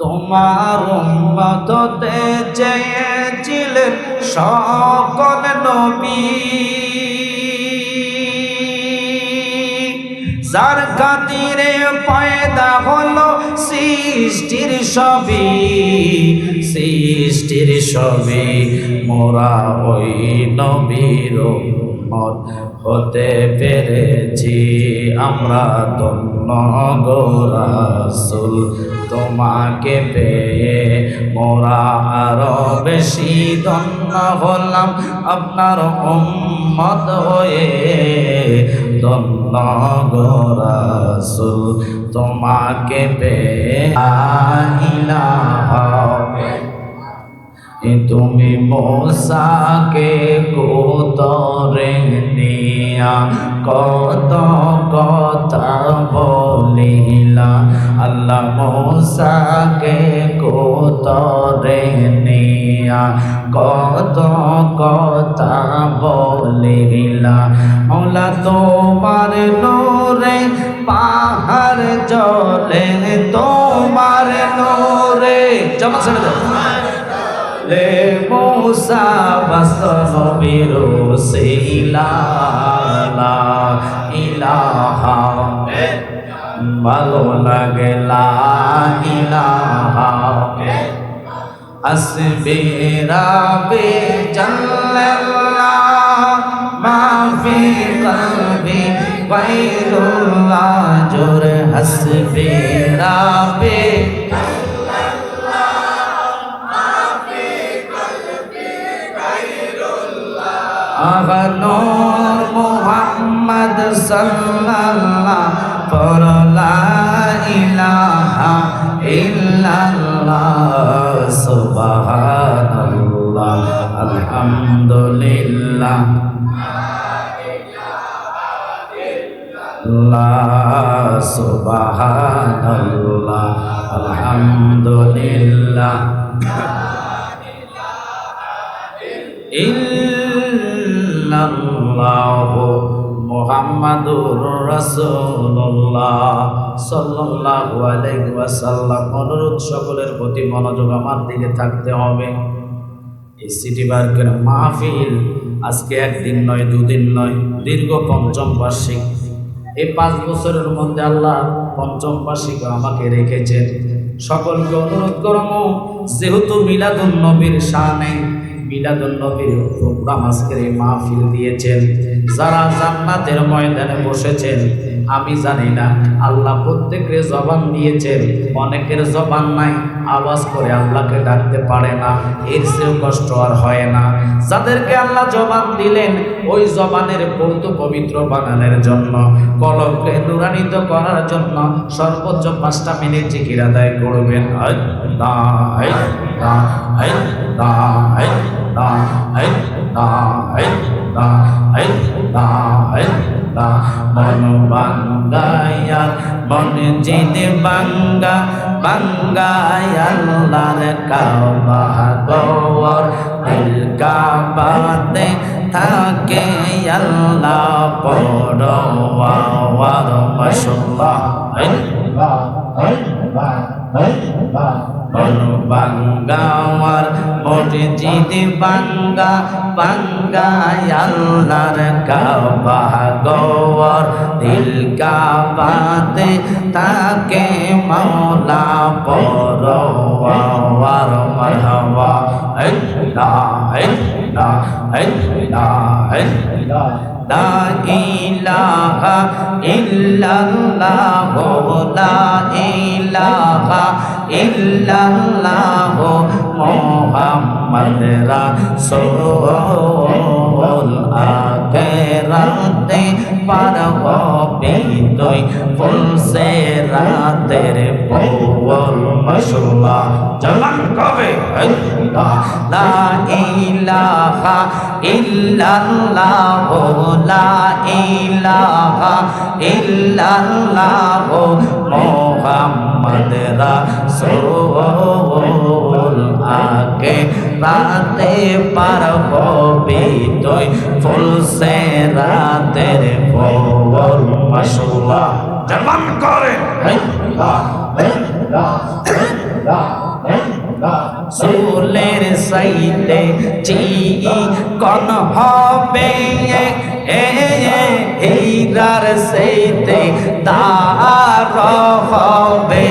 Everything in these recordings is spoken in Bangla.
তোমার উম্মততে চেয়েছিলেন সকল নবী। যার খাতিরে পয়দা হলো সৃষ্টির সবই সৃষ্টির সবই মোরা ওই নবীর উম্মত। হতে পেরেছি, আমরা ধন্য গোরাসুল তোমাকে পেয়ে মোরা আরও বেশি ধন্য হলাম, আপনার উম্মত হয়ে। ধন্য গোরাসুল তোমাকে পেয়ে ইলাহা তুমি মোসাকে কোতরে নিয়া কত কথা বলিলা। আল্লাহ মোসাকে কোতরে নিয়া কত কথা বলিলা। মৌলা তোমার নোরে পাহাড় জলে তোমার নোরে জমা ছেড়ে লে মৌসা বাস্তবির ইলাহা ইলাহা ভালো লাগে, লা ইলাহা আসবে রাবে জাল্লাল্লাহ, মাফি কলবি গায়রুল্লাহ জোরে হাসবে আগনূর মুহাম্মদ সাল্লাল্লাহ পর লা ইলাহা ইল্লাল্লাহ সুবহানাল্লাহ আলহামদুলিল্লাহ লা সুবহানাল্লাহ আলহামদুলিল্লাহ ইল্লাল্লাহ মুহাম্মাদুর রাসূলুল্লাহ সাল্লাল্লাহু আলাইহি ওয়াসাল্লাম। অনুরোধ সকলের প্রতি মনোযোগ আমার দিকে থাকতে হবে। এই সিটি বার্কের মাহফিল আজকে একদিন নয়, দুদিন নয়, দীর্ঘ পঞ্চম বার্ষিক। এই পাঁচ বছরের মধ্যে আল্লাহ পঞ্চম বার্ষিক আমাকে রেখেছেন। সকলকে অনুরোধ করম যেহেতু মিলাদুন নবীর শানে মিলাদুন নবীর প্রোগ্রাম মাহফিল দিয়েছেন। যারা জান্নাতের ময়দানে বসেছেন আমি জানি না আল্লাহ প্রত্যেকের জবান দিয়েছেন অনেকের জবান নাই আওয়াজ করে আল্লাহকে ডাকতে পারে না এর চেয়েও কষ্ট আর হয় না যাদেরকে আল্লাহ জবান দিলেন ওই জবানের পৌত পবিত্র বানানোর জন্য কলমকে নুরানিত করার জন্য সর্বোচ্চ পাঁচটা মিনিট জিকির আদায় করবেন আল্লাহ, আল্লাহ, আল্লাহ, আল্লাহ, আল্লাহ, আল্লাহ, আল্লাহ। মন বাঙ্গায়াল মন জিদ বাঙ্গা বাঙ্গায়াল্লার কাবা গওয়ার। দিল কাবাতে থাকে আল্লাহ পরওয়ার মাশাআল্লাহ। মন বাঙ্গাওয়ার মসজিদ বাঙ্গা বাঙ্গায়াল্লার কাবা গওয়ার দিল কাবাতে তাকে মাওলা পরওয়ার মারহাবা। আল্লাহ আল্লাহ আল্লাহ আল্লাহ লা ইলাহা ইল্লাল্লাহ লা ইলাহা ইল্লাল্লাহ মুহাম্মদ রাসূল আখেরাতে পার হবে তুই। ফুলসে রাতের পৌল মশলা জলান কবে? লা ইলাহা ইল্লাল্লাহ, লা ইলাহা ইল্লাল্লাহ মুহাম্মদ রাসূল আগে রাতে পার হবে তুই ফুলসে রাতের পৌল মশলা জবান করে। চুলের সাইতে চি কন হবে এ হীরার সেইতে তার হবে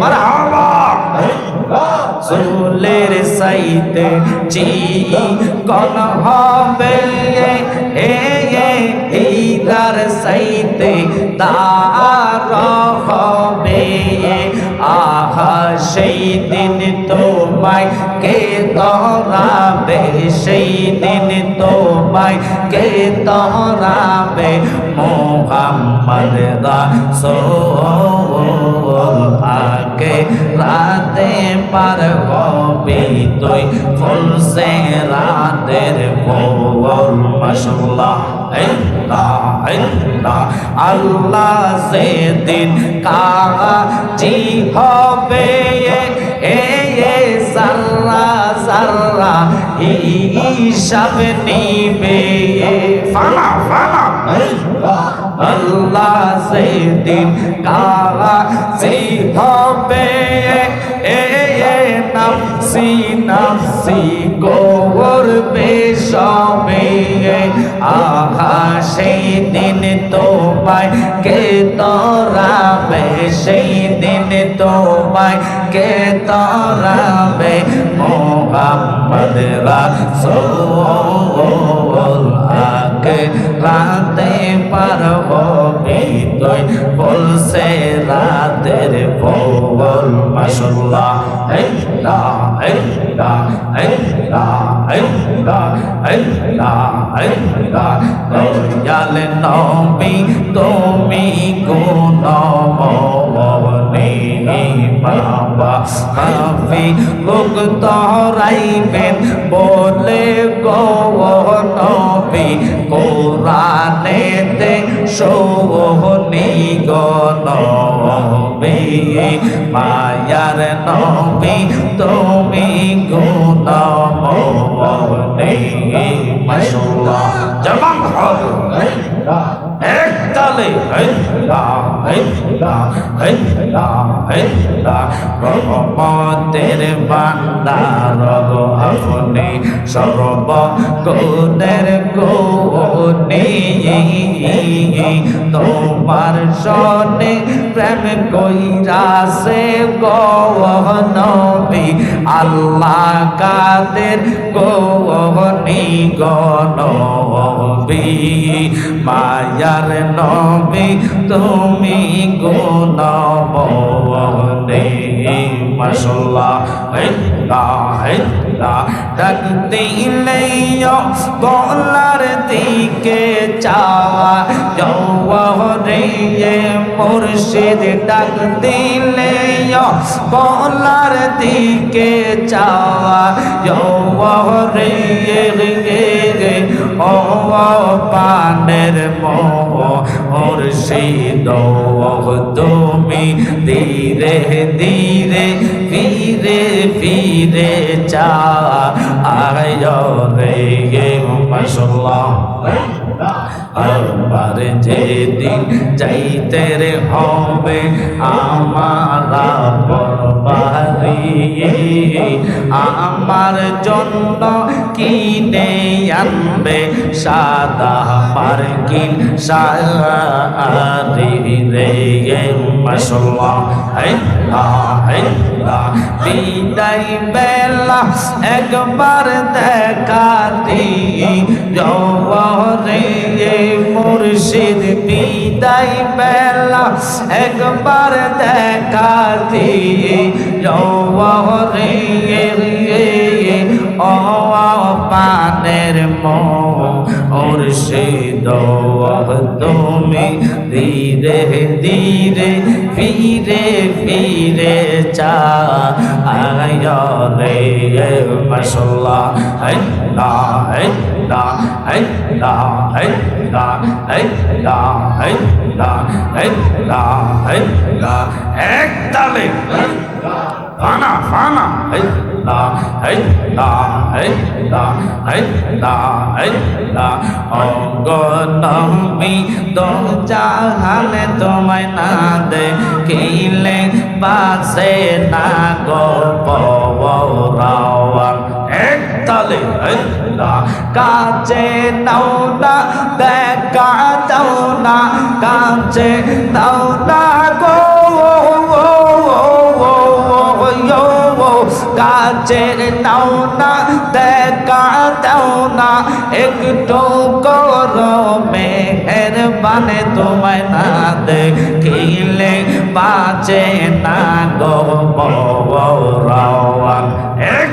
মারহাবা ফুলের সাইতে চিকন হবে এইদার সাইতে তার হবে। আহা সেই দিন তো তোমায় কে তরাবে সেই দিন তো তোমায় কে তরাবে মোহাম্মদ রাসূল রাতে পার হবি তুই, ফুলসে রাতের বল মাশাআল্লাহ আল্লাহ সেদিন কাজি হবে, এ সারা সারা হিসাব নিবে। ফালা ফালা আল্লাহ সেদিন কাজি হবে। এ নাফসি নাফসি করবে সবে আহা সেই দিন তোমায় কে তরাবে? সেই তোমাকে তরাবে? মোহাম্মদ রাসূল আকে রাতে পারব বিতই বলছে রাতের বল মাশাআল্লাহ। ইল্লা ইল্লা ইল্লা ইল্লা ইল্লা ইল্লা দয়াল নবী, তুমি গুণ আপনি মুক্ত হরাইবেন বলে গৌরবে। কোরআনেতে সৌহনি গনবে মায়ার নবী তুমি গুণ রহমতের বান্দার গো আপনি সর্ব গুণের গুণী। তোমার সনে প্রেম কইরাছে গনবী আল্লাহ কাদের গনি গনবী মায়ার নবী তুমি গুণবনে। বলার দিকে চাওয়া জওয়ারে মুর্শিদ। ডাক দিলে বলার দিকে চাওয়া। জওয়ারে ও পানের মোহ মুর্শিদ তুমি ধীরে ধীরে ফিরে ফিরে চা। আয় রে মাশাল্লাহ আবার যেদিন যাইতে রে হবে আমার পরবারি আমার জন্য কিনে আনবে সাদা মার্কিন সারি রে হেল্লা বিদায় বেলা একবার দেখা দিই জওয়ারে মুর্শিদ। বিদায় বেলা একবার দেখা দিই জওয়ারে ও পানের মোর সেদ তুমি ধীরে ধীরে ফিরে ফিরে চা আয় রে মশলা হ্যাঁ হ্যাঁ এক তালে। ফানা ফানা হেল্লা লা লা লা লা লা অগনমি দো জাহানে তোমায় না দেখিলে বাসে না গো পরাওয়ান এক তালে কাছে নাও না, দেখা দাও না কাছে নাও না কাছের নাও না দেখা দাও না, একটু করো মেহের বানে তোমায় না দেখিলে বাঁচে না গো রাওয়ান। এক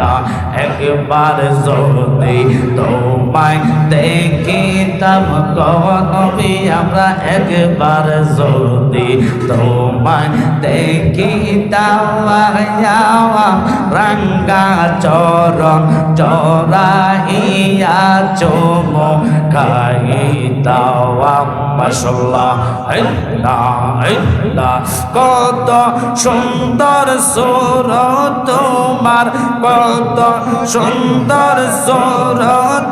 তালে একবার যদি তোমায় দেখিতাম কবি, আমরা একবার যদি তোমায় দেখিতাম রঙ্গা চরণ চরাইয়া চোম খাইতাম। মাসাল্লাহ কত সুন্দর সুর তোমার, কত সুন্দর সুর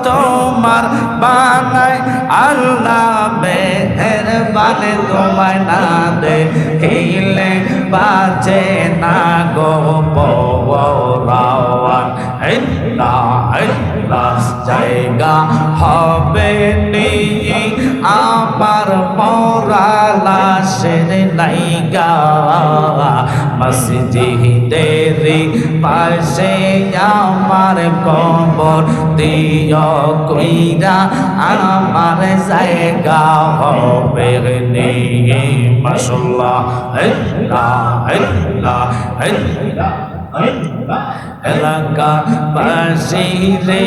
তোমার বানায় আল্লাহ মেহের বানে তোমায় না দেখিলে বাজে না গো পরাওয়ান জায়গা হবে নি। আমার মরা লাশের নাইগা মসজিদেরি পাশে আমার কবর দিও কইরা আমার জায়গা হবে নি। মাশাল্লাহ এলাকা পাশে রে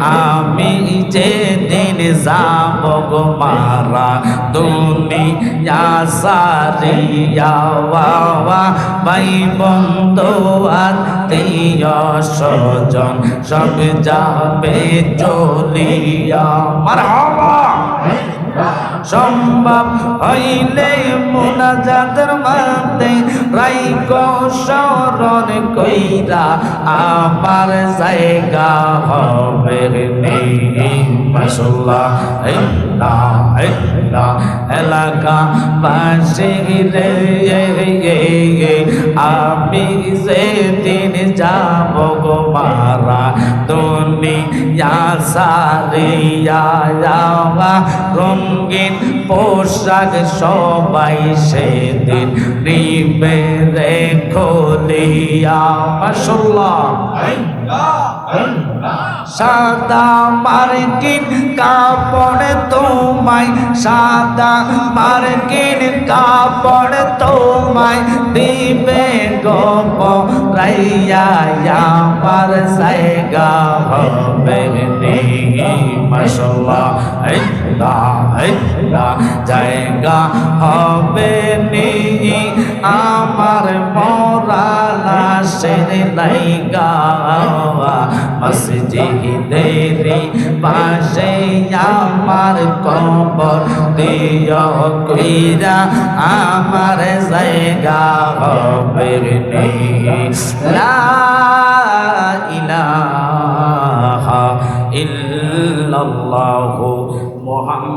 আমি যে দিন যাব গো মারা, দুনিয়া সারিয়া ভাই, বন্ধু, আত্মীয়, স্বজন, সব যাবে চলিয়া। মারহাবা সম্ভব হইলে মোনাজাতের মাতে রাইক শরণ কইরা আমার জায়গা হবে এলাকা পাশে রে আমি সেদিন যাব গো মারা, দুনিয়া সারিয়া রঙ্গিন পোশাক সবাই সেদিন নিবে রে খোলিয়া। মাসাল্লাহ সাদা মার্কিন কাপড় তোমায়, সাদা মার্কিন কাপড় তোমায় দিবে গপ রাইয়া আমার জায়গা হবে মাসাল্লাহ জায়গা হবে নি আমার মরা লাশের লাইগা মসজিদেরি পাশে আমার কবর দিও কইরা আমার জায়গা হবে নি লা ইলাহা ইল্লাল্লাহু